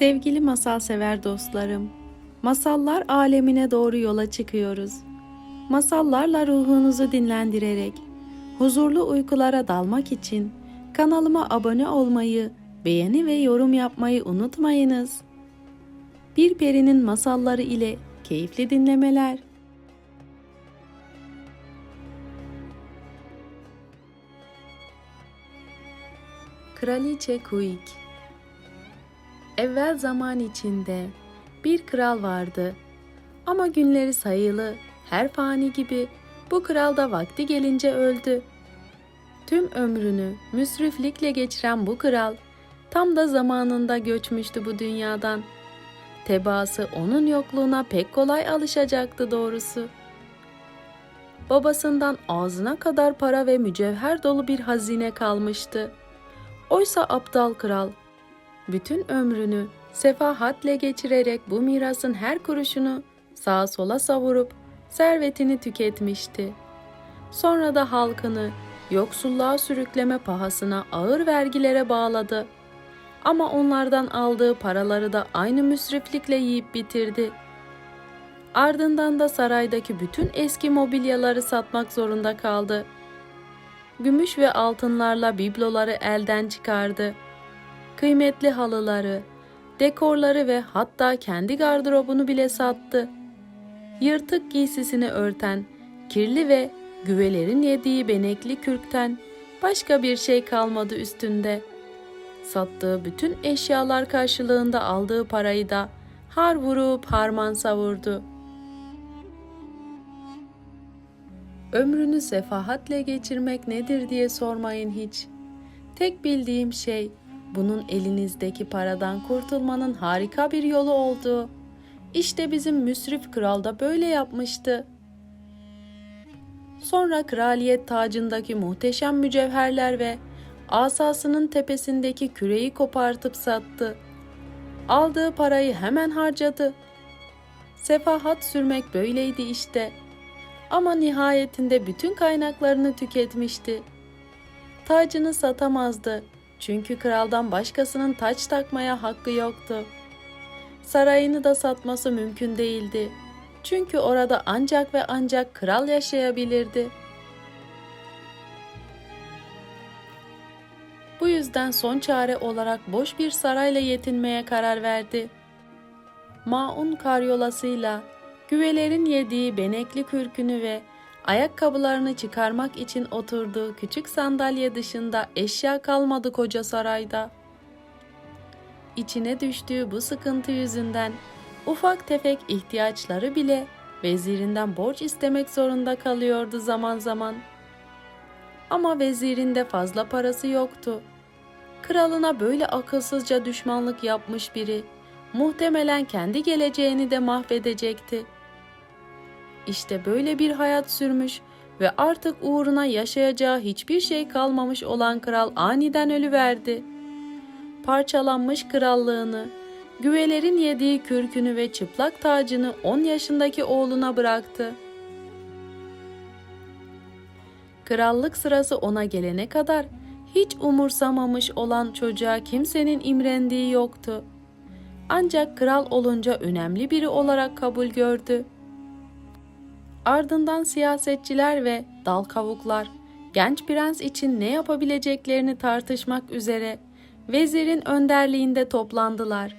Sevgili masal sever dostlarım, masallar alemine doğru yola çıkıyoruz. Masallarla ruhunuzu dinlendirerek, huzurlu uykulara dalmak için kanalıma abone olmayı, beğeni ve yorum yapmayı unutmayınız. Bir perinin masalları ile keyifli dinlemeler. Kraliçe Kuik Evvel zaman içinde bir kral vardı. Ama günleri sayılı, her fani gibi bu kral da vakti gelince öldü. Tüm ömrünü müsriflikle geçiren bu kral tam da zamanında göçmüştü bu dünyadan. Tebaası onun yokluğuna pek kolay alışacaktı doğrusu. Babasından ağzına kadar para ve mücevher dolu bir hazine kalmıştı. Oysa aptal kral bütün ömrünü sefahatle geçirerek bu mirasın her kuruşunu sağa sola savurup servetini tüketmişti. Sonra da halkını yoksulluğa sürükleme pahasına ağır vergilere bağladı. Ama onlardan aldığı paraları da aynı müsriflikle yiyip bitirdi. Ardından da saraydaki bütün eski mobilyaları satmak zorunda kaldı. Gümüş ve altınlarla bibloları elden çıkardı. Kıymetli halıları, dekorları ve hatta kendi gardırobunu bile sattı. Yırtık giysisini örten, kirli ve güvelerin yediği benekli kürkten başka bir şey kalmadı üstünde. Sattığı bütün eşyalar karşılığında aldığı parayı da har vurup harman savurdu. Ömrünü sefahatle geçirmek nedir diye sormayın hiç. Tek bildiğim şey bunun elinizdeki paradan kurtulmanın harika bir yolu olduğu. İşte bizim müsrif kral da böyle yapmıştı. Sonra kraliyet tacındaki muhteşem mücevherler ve asasının tepesindeki küreyi kopartıp sattı. Aldığı parayı hemen harcadı. Sefahat sürmek böyleydi işte. Ama nihayetinde bütün kaynaklarını tüketmişti. Tacını satamazdı. Çünkü kraldan başkasının taç takmaya hakkı yoktu. Sarayını da satması mümkün değildi. Çünkü orada ancak ve ancak kral yaşayabilirdi. Bu yüzden son çare olarak boş bir sarayla yetinmeye karar verdi. Maun karyolasıyla güvelerin yediği benekli kürkünü ve ayakkabılarını çıkarmak için oturduğu küçük sandalye dışında eşya kalmadı koca sarayda. İçine düştüğü bu sıkıntı yüzünden ufak tefek ihtiyaçları bile vezirinden borç istemek zorunda kalıyordu zaman zaman. Ama vezirinde fazla parası yoktu. Kralına böyle akılsızca düşmanlık yapmış biri muhtemelen kendi geleceğini de mahvedecekti. İşte böyle bir hayat sürmüş ve artık uğruna yaşayacağı hiçbir şey kalmamış olan kral aniden ölüverdi. Parçalanmış krallığını, güvelerin yediği kürkünü ve çıplak tacını 10 yaşındaki oğluna bıraktı. Krallık sırası ona gelene kadar hiç umursamamış olan çocuğa kimsenin imrendiği yoktu. Ancak kral olunca önemli biri olarak kabul gördü. Ardından siyasetçiler ve dal kavuklar genç prens için ne yapabileceklerini tartışmak üzere vezirin önderliğinde toplandılar.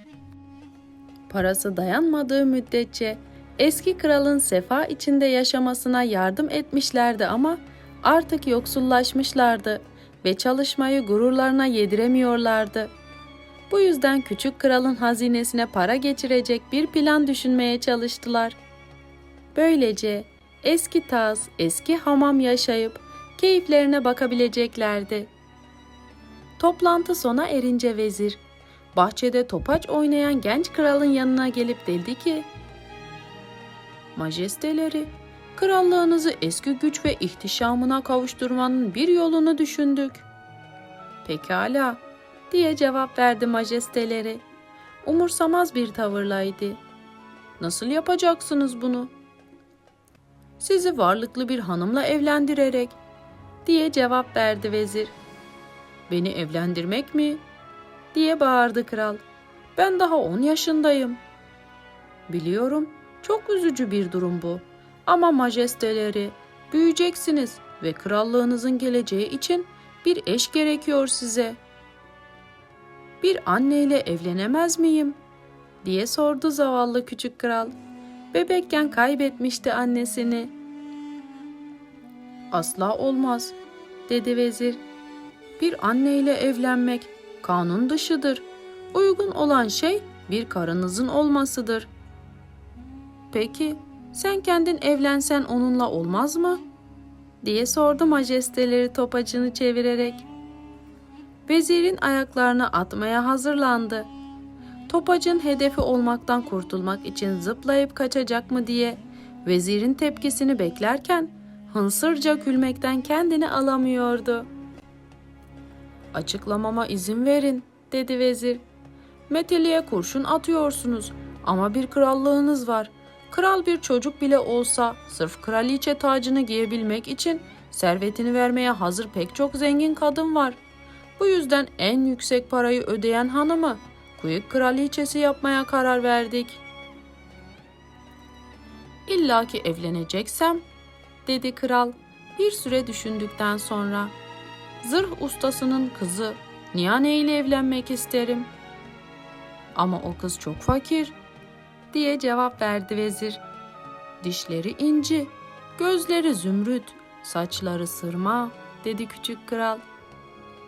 Parası dayanmadığı müddetçe eski kralın sefa içinde yaşamasına yardım etmişlerdi ama artık yoksullaşmışlardı ve çalışmayı gururlarına yediremiyorlardı. Bu yüzden küçük kralın hazinesine para geçirecek bir plan düşünmeye çalıştılar. Böylece eski taz, eski hamam yaşayıp keyiflerine bakabileceklerdi. Toplantı sona erince vezir, bahçede topaç oynayan genç kralın yanına gelip dedi ki, Majesteleri, krallığınızı eski güç ve ihtişamına kavuşturmanın bir yolunu düşündük. Pekala, diye cevap verdi majesteleri. Umursamaz bir tavırlaydı. Nasıl yapacaksınız bunu?'' Sizi varlıklı bir hanımla evlendirerek diye cevap verdi vezir. Beni evlendirmek mi? diye bağırdı kral. Ben daha 10 yaşındayım. Biliyorum, çok üzücü bir durum bu. Ama majesteleri, büyüyeceksiniz ve krallığınızın geleceği için bir eş gerekiyor size. Bir anneyle evlenemez miyim? diye sordu zavallı küçük kral. Bebekken kaybetmişti annesini. Asla olmaz, dedi vezir. Bir anneyle evlenmek kanun dışıdır. Uygun olan şey bir karınızın olmasıdır. Peki, sen kendin evlensen onunla olmaz mı? diye sordu majesteleri topacını çevirerek. Vezirin ayaklarını atmaya hazırlandı. Topacın hedefi olmaktan kurtulmak için zıplayıp kaçacak mı diye vezirin tepkisini beklerken hınsırca gülmekten kendini alamıyordu. Açıklamama izin verin, dedi vezir. Meteliğe kurşun atıyorsunuz ama bir krallığınız var. Kral bir çocuk bile olsa sırf kraliçe tacını giyebilmek için servetini vermeye hazır pek çok zengin kadın var. Bu yüzden en yüksek parayı ödeyen hanımı Kuyuk kraliçesi yapmaya karar verdik. İlla ki evleneceksem, dedi kral bir süre düşündükten sonra. Zırh ustasının kızı Niyane ile evlenmek isterim. Ama o kız çok fakir, diye cevap verdi vezir. Dişleri inci, gözleri zümrüt, saçları sırma, dedi küçük kral.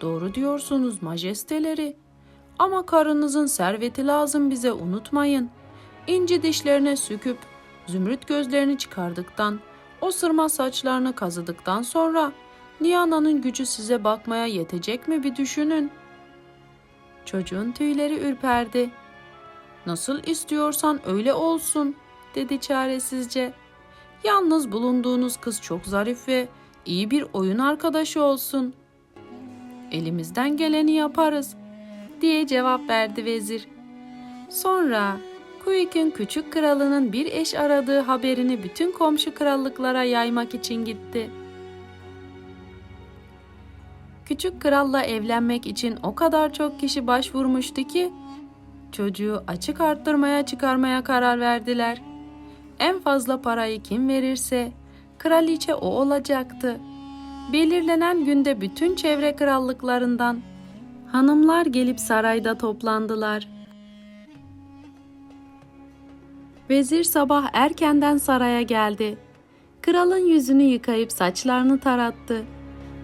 Doğru diyorsunuz majesteleri. Ama karınızın serveti lazım bize unutmayın. İnci dişlerine süküp zümrüt gözlerini çıkardıktan, o sırma saçlarını kazıdıktan sonra Niyana'nın gücü size bakmaya yetecek mi bir düşünün. Çocuğun tüyleri ürperdi. Nasıl istiyorsan öyle olsun, dedi çaresizce. Yalnız bulunduğunuz kız çok zarif ve iyi bir oyun arkadaşı olsun. Elimizden geleni yaparız diye cevap verdi vezir. Sonra Kuyuk'un küçük kralının bir eş aradığı haberini bütün komşu krallıklara yaymak için gitti. Küçük kralla evlenmek için o kadar çok kişi başvurmuştu ki çocuğu açık arttırmaya çıkarmaya karar verdiler. En fazla parayı kim verirse kraliçe o olacaktı. Belirlenen günde bütün çevre krallıklarından hanımlar gelip sarayda toplandılar. Vezir sabah erkenden saraya geldi. Kralın yüzünü yıkayıp saçlarını tarattı.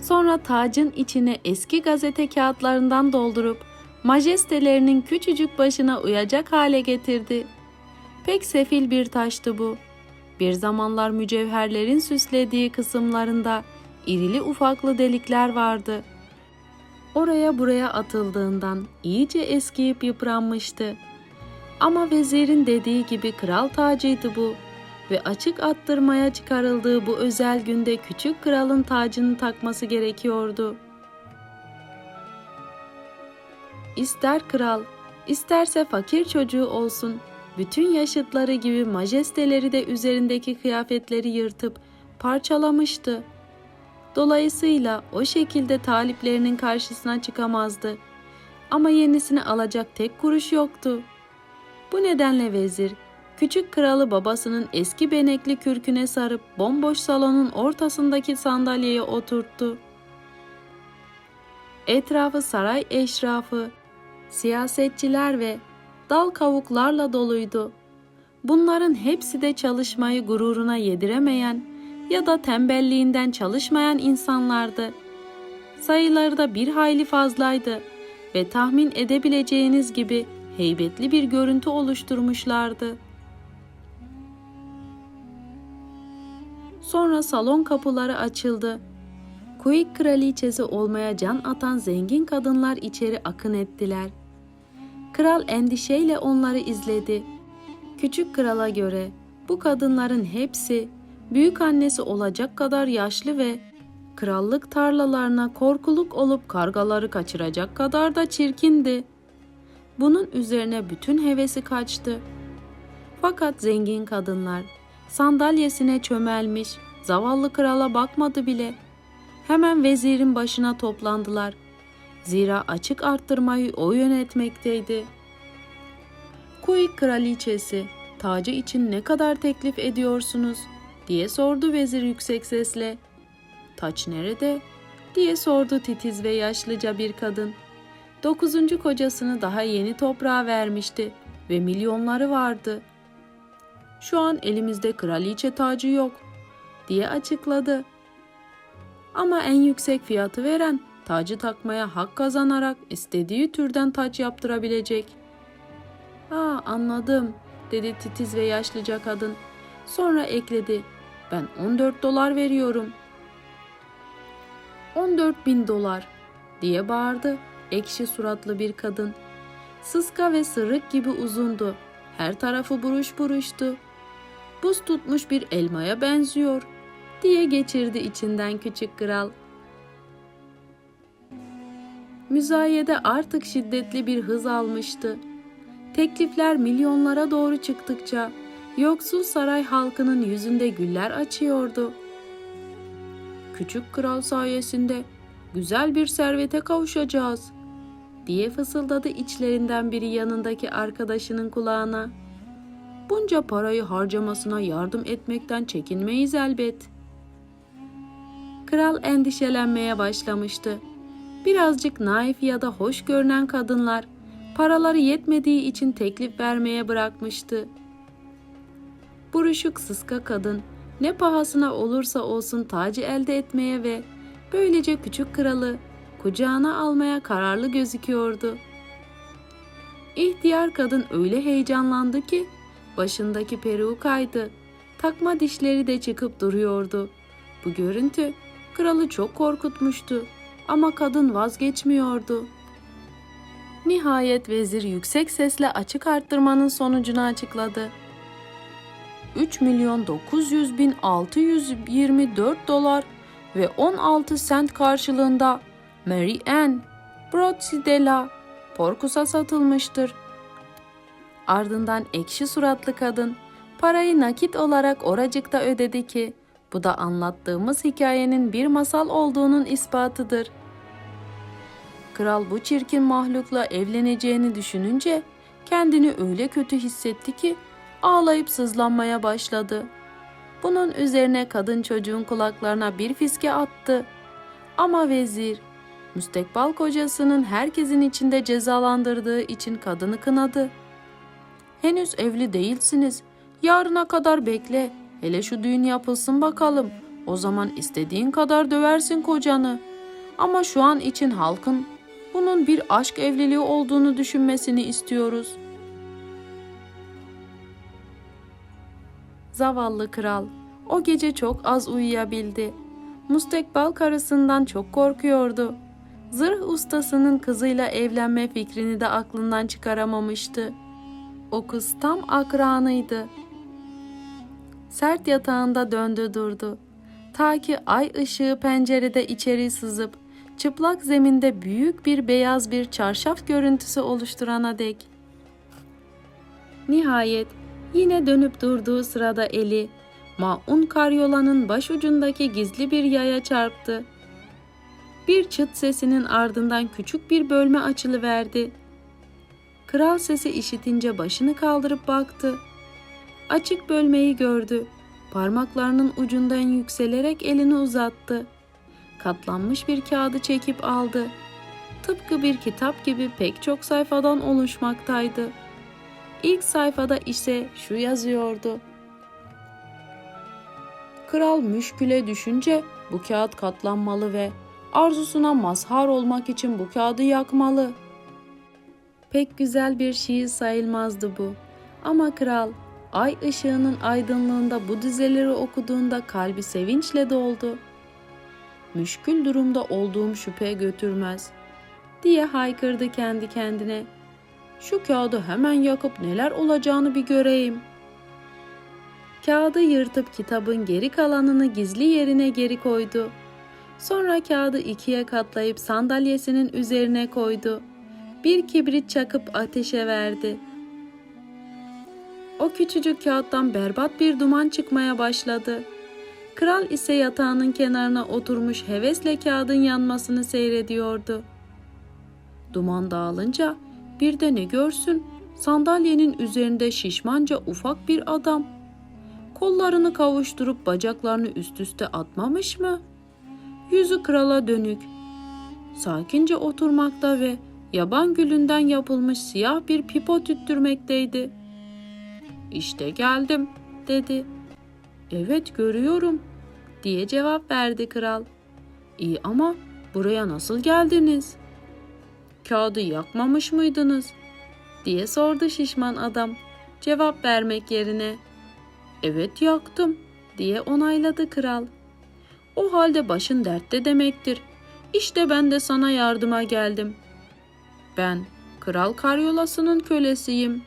Sonra tacın içine eski gazete kağıtlarından doldurup majestelerinin küçücük başına uyacak hale getirdi. Pek sefil bir taştı bu. Bir zamanlar mücevherlerin süslediği kısımlarında irili ufaklı delikler vardı. Oraya buraya atıldığından iyice eskiyip yıpranmıştı. Ama vezirin dediği gibi kral tacıydı bu ve açık attırmaya çıkarıldığı bu özel günde küçük kralın tacını takması gerekiyordu. İster kral, isterse fakir çocuğu olsun, bütün yaşıtları gibi majesteleri de üzerindeki kıyafetleri yırtıp parçalamıştı. Dolayısıyla o şekilde taliplerinin karşısına çıkamazdı. Ama yenisini alacak tek kuruş yoktu. Bu nedenle vezir küçük kralı babasının eski benekli kürküne sarıp bomboş salonun ortasındaki sandalyeye oturttu. Etrafı saray eşrafı, siyasetçiler ve dal kavuklarla doluydu. Bunların hepsi de çalışmayı gururuna yediremeyen ya da tembelliğinden çalışmayan insanlardı. Sayıları da bir hayli fazlaydı ve tahmin edebileceğiniz gibi heybetli bir görüntü oluşturmuşlardı. Sonra salon kapıları açıldı. Kuyik kraliçesi olmaya can atan zengin kadınlar içeri akın ettiler. Kral endişeyle onları izledi. Küçük krala göre bu kadınların hepsi büyük annesi olacak kadar yaşlı ve krallık tarlalarına korkuluk olup kargaları kaçıracak kadar da çirkindi. Bunun üzerine bütün hevesi kaçtı. Fakat zengin kadınlar sandalyesine çömelmiş, zavallı krala bakmadı bile. Hemen vezirin başına toplandılar. Zira açık arttırmayı o yönetmekteydi. Kuy kraliçesi, tacı için ne kadar teklif ediyorsunuz? Diye sordu vezir yüksek sesle. Taç nerede? diye sordu titiz ve yaşlıca bir kadın. Dokuzuncu kocasını daha yeni toprağa vermişti ve milyonları vardı. Şu an elimizde kraliçe tacı yok diye açıkladı. Ama en yüksek fiyatı veren tacı takmaya hak kazanarak istediği türden taç yaptırabilecek. Ha anladım dedi titiz ve yaşlıca kadın. Sonra ekledi. Ben 14 dolar veriyorum. 14 bin dolar diye bağırdı ekşi suratlı bir kadın. Sıska ve sırık gibi uzundu. Her tarafı buruş buruştu. Buz tutmuş bir elmaya benziyor diye geçirdi içinden küçük kral. Müzayede artık şiddetli bir hız almıştı. Teklifler milyonlara doğru çıktıkça yoksul saray halkının yüzünde güller açıyordu. Küçük kral sayesinde güzel bir servete kavuşacağız diye fısıldadı içlerinden biri yanındaki arkadaşının kulağına. Bunca parayı harcamasına yardım etmekten çekinmeyiz elbet. Kral endişelenmeye başlamıştı. Birazcık naif ya da hoş görünen kadınlar paraları yetmediği için teklif vermeye bırakmıştı. Buruşuk sıska kadın ne pahasına olursa olsun tacı elde etmeye ve böylece küçük kralı kucağına almaya kararlı gözüküyordu. İhtiyar kadın öyle heyecanlandı ki başındaki peruğu kaydı. Takma dişleri de çıkıp duruyordu. Bu görüntü kralı çok korkutmuştu ama kadın vazgeçmiyordu. Nihayet vezir yüksek sesle açık arttırmanın sonucunu açıkladı. 3 milyon 900 bin 624 dolar ve 16 sent karşılığında Mary Ann Brotsidela Porkus'a satılmıştır. Ardından ekşi suratlı kadın parayı nakit olarak oracıkta ödedi ki bu da anlattığımız hikayenin bir masal olduğunun ispatıdır. Kral bu çirkin mahlukla evleneceğini düşününce kendini öyle kötü hissetti ki ağlayıp sızlanmaya başladı. Bunun üzerine kadın çocuğun kulaklarına bir fiske attı. Ama vezir, müstekbal kocasının herkesin içinde cezalandırdığı için kadını kınadı. Henüz evli değilsiniz. Yarına kadar bekle. Hele şu düğün yapılsın bakalım. O zaman istediğin kadar döversin kocanı. Ama şu an için halkın bunun bir aşk evliliği olduğunu düşünmesini istiyoruz. Zavallı kral o gece çok az uyuyabildi. Mustekbal karısından çok korkuyordu. Zırh ustasının kızıyla evlenme fikrini de aklından çıkaramamıştı. O kız tam akranıydı. Sert yatağında döndü durdu. Ta ki ay ışığı pencerede içeri sızıp çıplak zeminde büyük bir beyaz bir çarşaf görüntüsü oluşturana dek. Nihayet yine dönüp durduğu sırada eli maun karyolanın başucundaki gizli bir yaya çarptı. Bir çıt sesinin ardından küçük bir bölme açılıverdi. Kral sesi işitince başını kaldırıp baktı. Açık bölmeyi gördü. Parmaklarının ucundan yükselerek elini uzattı. Katlanmış bir kağıdı çekip aldı. Tıpkı bir kitap gibi pek çok sayfadan oluşmaktaydı. İlk sayfada ise şu yazıyordu. Kral müşküle düşünce bu kağıt katlanmalı ve arzusuna mazhar olmak için bu kağıdı yakmalı. Pek güzel bir şiir sayılmazdı bu. Ama kral ay ışığının aydınlığında bu dizeleri okuduğunda kalbi sevinçle doldu. Müşkül durumda olduğum şüphe götürmez diye haykırdı kendi kendine. Şu kağıdı hemen yakıp neler olacağını bir göreyim. Kağıdı yırtıp kitabın geri kalanını gizli yerine geri koydu. Sonra kağıdı ikiye katlayıp sandalyesinin üzerine koydu. Bir kibrit çakıp ateşe verdi. O küçücük kağıttan berbat bir duman çıkmaya başladı. Kral ise yatağının kenarına oturmuş hevesle kağıdın yanmasını seyrediyordu. Duman dağılınca bir de ne görsün Sandalyenin üzerinde şişmanca ufak bir adam. Kollarını kavuşturup bacaklarını üst üste atmamış mı? Yüzü krala dönük. Sakince oturmakta ve yaban gülünden yapılmış siyah bir pipo tüttürmekteydi. İşte geldim dedi. Evet görüyorum diye cevap verdi kral. İyi ama buraya nasıl geldiniz? Kağıdı yakmamış mıydınız? diye sordu şişman adam cevap vermek yerine. Evet yaktım diye onayladı kral. O halde başın dertte demektir. İşte ben de sana yardıma geldim. Ben kral karyolasının kölesiyim.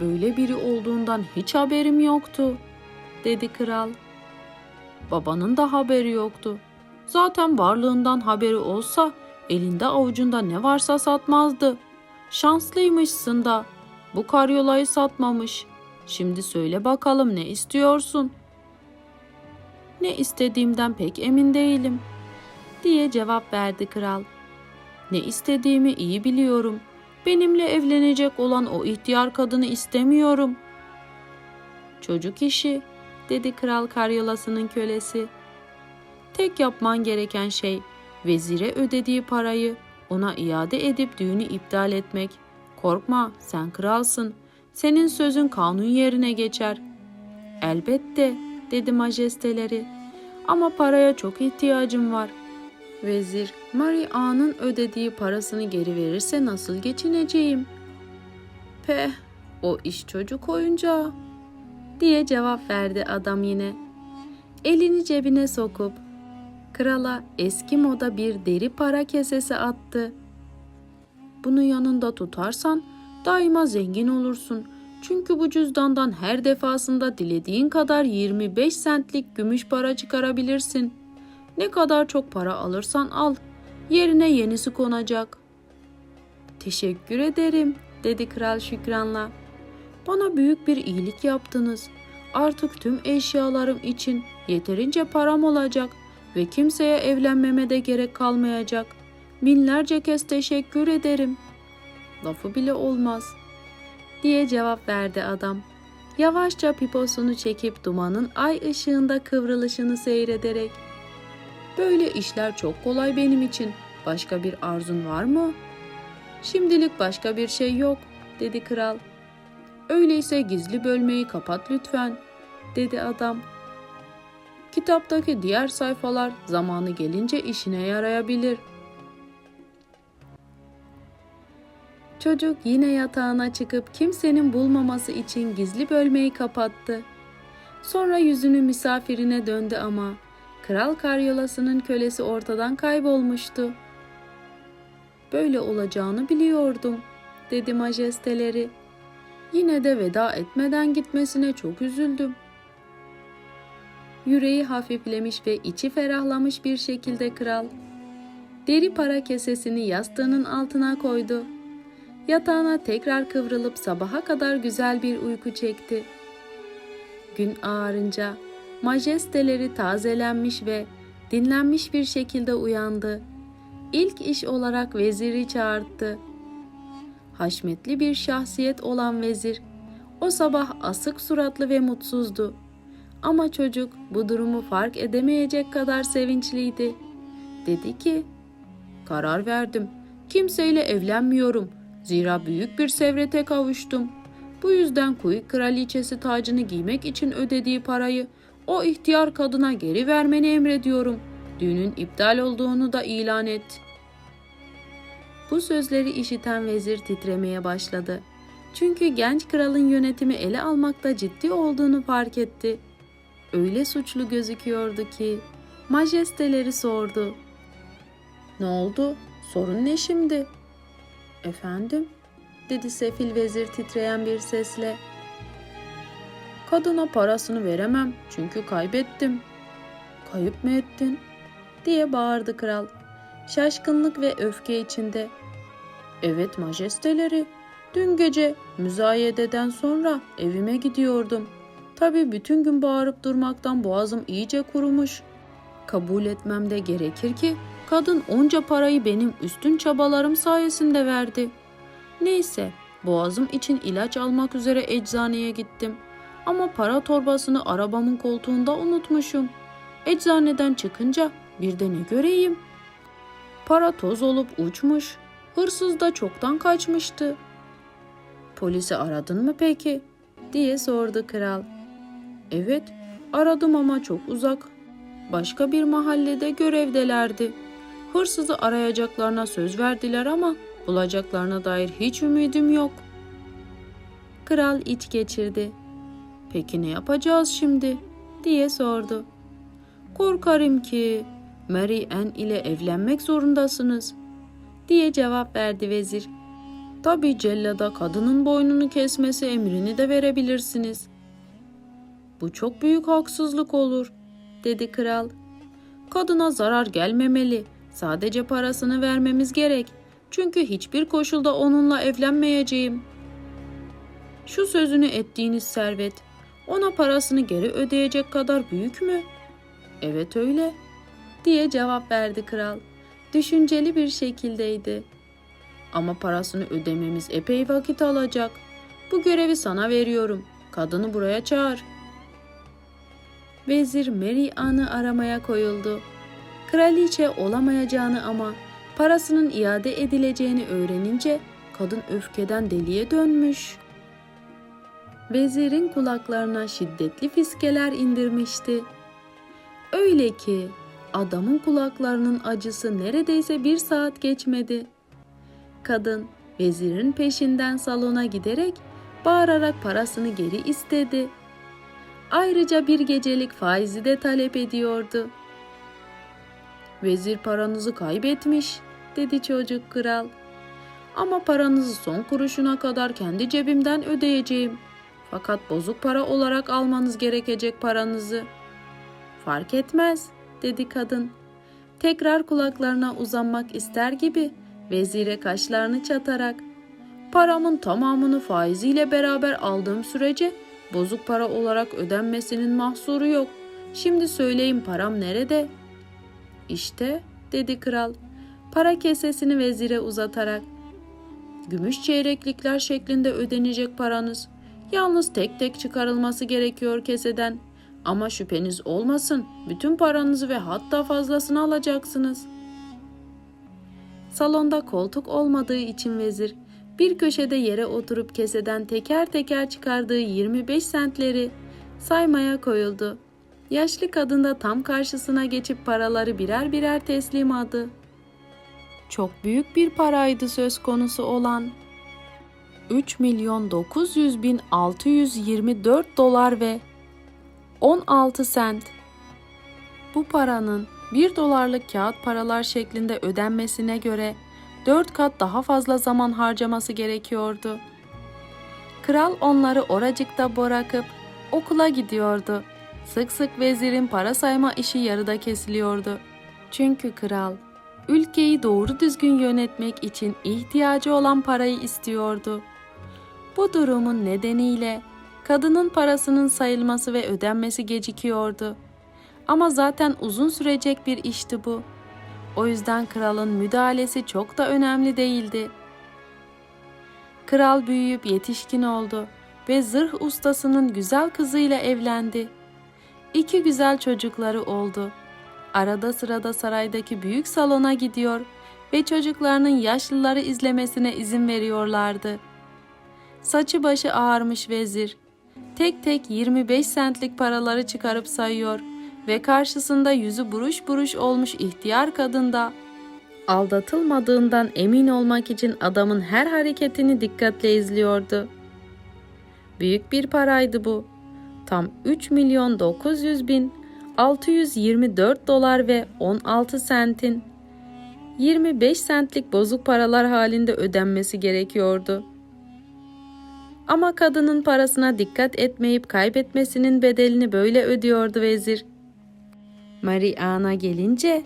Böyle biri olduğundan hiç haberim yoktu, dedi kral. Babanın da haberi yoktu. Zaten varlığından haberi olsa elinde avucunda ne varsa satmazdı. Şanslıymışsın da. Bu karyolayı satmamış. Şimdi söyle bakalım ne istiyorsun? Ne istediğimden pek emin değilim, diye cevap verdi kral. Ne istediğimi iyi biliyorum. Benimle evlenecek olan o ihtiyar kadını istemiyorum. Çocuk işi, dedi kral karyolasının kölesi. Tek yapman gereken şey vezire ödediği parayı ona iade edip düğünü iptal etmek. Korkma, sen kralsın. Senin sözün kanun yerine geçer. Elbette, dedi majesteleri. Ama paraya çok ihtiyacım var. Vezir, Marie Ağa'nın ödediği parasını geri verirse nasıl geçineceğim? Peh, o iş çocuk oyuncağı, diye cevap verdi adam yine. Elini cebine sokup krala eski moda bir deri para kesesi attı. Bunu yanında tutarsan daima zengin olursun. Çünkü bu cüzdandan her defasında dilediğin kadar 25 sentlik gümüş para çıkarabilirsin. Ne kadar çok para alırsan al. Yerine yenisi konacak. Teşekkür ederim, dedi kral şükranla. Bana büyük bir iyilik yaptınız. Artık tüm eşyalarım için yeterince param olacak ve kimseye evlenmeme de gerek kalmayacak. Binlerce kez teşekkür ederim. Lafı bile olmaz, diye cevap verdi adam. Yavaşça piposunu çekip dumanın ay ışığında kıvrılışını seyrederek. Böyle işler çok kolay benim için. Başka bir arzun var mı? Şimdilik başka bir şey yok, dedi kral. Öyleyse gizli bölmeyi kapat lütfen, dedi adam. Kitaptaki diğer sayfalar zamanı gelince işine yarayabilir. Çocuk yine yatağına çıkıp kimsenin bulmaması için gizli bölmeyi kapattı. Sonra yüzünü misafirine döndü ama kral karyolasının kölesi ortadan kaybolmuştu. Böyle olacağını biliyordum, dedi majesteleri. Yine de veda etmeden gitmesine çok üzüldüm. Yüreği hafiflemiş ve içi ferahlamış bir şekilde kral, deri para kesesini yastığının altına koydu. Yatağına tekrar kıvrılıp sabaha kadar güzel bir uyku çekti. Gün ağarınca majesteleri tazelenmiş ve dinlenmiş bir şekilde uyandı. İlk iş olarak veziri çağırdı. Haşmetli bir şahsiyet olan vezir o sabah asık suratlı ve mutsuzdu. Ama çocuk bu durumu fark edemeyecek kadar sevinçliydi. Dedi ki, karar verdim. Kimseyle evlenmiyorum. Zira büyük bir sevrete kavuştum. Bu yüzden Kuyuk kraliçesi tacını giymek için ödediği parayı o ihtiyar kadına geri vermeni emrediyorum. Düğünün iptal olduğunu da ilan et. Bu sözleri işiten vezir titremeye başladı. Çünkü genç kralın yönetimi ele almakta ciddi olduğunu fark etti. Öyle suçlu gözüküyordu ki majesteleri sordu. Ne oldu? Sorun ne şimdi? Efendim? dedi sefil vezir titreyen bir sesle. Kadına parasını veremem çünkü kaybettim. Kayıp mı ettin? diye bağırdı kral. Şaşkınlık ve öfke içinde. Evet majesteleri, dün gece müzayededen sonra evime gidiyordum. Tabii bütün gün bağırıp durmaktan boğazım iyice kurumuş. Kabul etmem de gerekir ki Kadın onca parayı benim üstün çabalarım sayesinde verdi. Neyse, boğazım için ilaç almak üzere eczaneye gittim. Ama para torbasını arabamın koltuğunda unutmuşum. Eczaneden çıkınca bir de ne göreyim? Para toz olup uçmuş. Hırsız da çoktan kaçmıştı. Polisi aradın mı peki? diye sordu kral. Evet, aradım ama çok uzak. Başka bir mahallede görevdelerdi. Hırsızı arayacaklarına söz verdiler ama bulacaklarına dair hiç ümidim yok. Kral iç geçirdi. Peki ne yapacağız şimdi? diye sordu. Korkarım ki Mary Ann ile evlenmek zorundasınız diye cevap verdi vezir. Tabi cellada kadının boynunu kesmesi emrini de verebilirsiniz. Bu çok büyük haksızlık olur, dedi kral. Kadına zarar gelmemeli. Sadece parasını vermemiz gerek. Çünkü hiçbir koşulda onunla evlenmeyeceğim. Şu sözünü ettiğiniz servet, ona parasını geri ödeyecek kadar büyük mü? Evet öyle, diye cevap verdi kral. Düşünceli bir şekildeydi. Ama parasını ödememiz epey vakit alacak. Bu görevi sana veriyorum. Kadını buraya çağır. Vezir Mary Ann'ı aramaya koyuldu. Kraliçe olamayacağını ama parasının iade edileceğini öğrenince kadın öfkeden deliye dönmüş. Vezirin kulaklarına şiddetli fiskeler indirmişti. Öyle ki adamın kulaklarının acısı neredeyse bir saat geçmedi. Kadın vezirin peşinden salona giderek bağırarak parasını geri istedi. Ayrıca bir gecelik faizi de talep ediyordu. Vezir paranızı kaybetmiş, dedi çocuk kral. Ama paranızı son kuruşuna kadar kendi cebimden ödeyeceğim. Fakat bozuk para olarak almanız gerekecek paranızı. Fark etmez, dedi kadın. Tekrar kulaklarına uzanmak ister gibi vezire kaşlarını çatarak paramın tamamını faiziyle beraber aldığım sürece bozuk para olarak ödenmesinin mahsuru yok. Şimdi söyleyin param nerede? İşte dedi kral para kesesini vezire uzatarak. Gümüş çeyreklikler şeklinde ödenecek paranız. Yalnız tek tek çıkarılması gerekiyor keseden. Ama şüpheniz olmasın bütün paranızı ve hatta fazlasını alacaksınız. Salonda koltuk olmadığı için vezir bir köşede yere oturup keseden teker teker çıkardığı 25 sentleri saymaya koyuldu. Yaşlı kadın da tam karşısına geçip paraları birer birer teslim aldı. Çok büyük bir paraydı söz konusu olan. 3 milyon 900 bin 624 dolar ve 16 sent. Bu paranın 1 dolarlık kağıt paralar şeklinde ödenmesine göre 4 kat daha fazla zaman harcaması gerekiyordu. Kral onları oracıkta bırakıp okula gidiyordu. Sık sık vezirin para sayma işi yarıda kesiliyordu. Çünkü kral ülkeyi doğru düzgün yönetmek için ihtiyacı olan parayı istiyordu. Bu durumun nedeniyle kadının parasının sayılması ve ödenmesi gecikiyordu. Ama zaten uzun sürecek bir işti bu. O yüzden kralın müdahalesi çok da önemli değildi. Kral büyüyüp yetişkin oldu ve zırh ustasının güzel kızıyla evlendi. İki güzel çocukları oldu. Arada sırada saraydaki büyük salona gidiyor ve çocuklarının yaşlıları izlemesine izin veriyorlardı. Saçı başı ağarmış vezir. Tek tek 25 sentlik paraları çıkarıp sayıyor ve karşısında yüzü buruş buruş olmuş ihtiyar kadın da aldatılmadığından emin olmak için adamın her hareketini dikkatle izliyordu. Büyük bir paraydı bu. Tam 3 milyon 900 bin 624 dolar ve 16 sentin 25 sentlik bozuk paralar halinde ödenmesi gerekiyordu. Ama kadının parasına dikkat etmeyip kaybetmesinin bedelini böyle ödüyordu vezir. Mary Anne'a gelince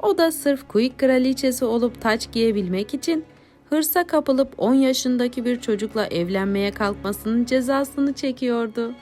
o da sırf Quick kraliçesi olup taç giyebilmek için hırsa kapılıp 10 yaşındaki bir çocukla evlenmeye kalkmasının cezasını çekiyordu.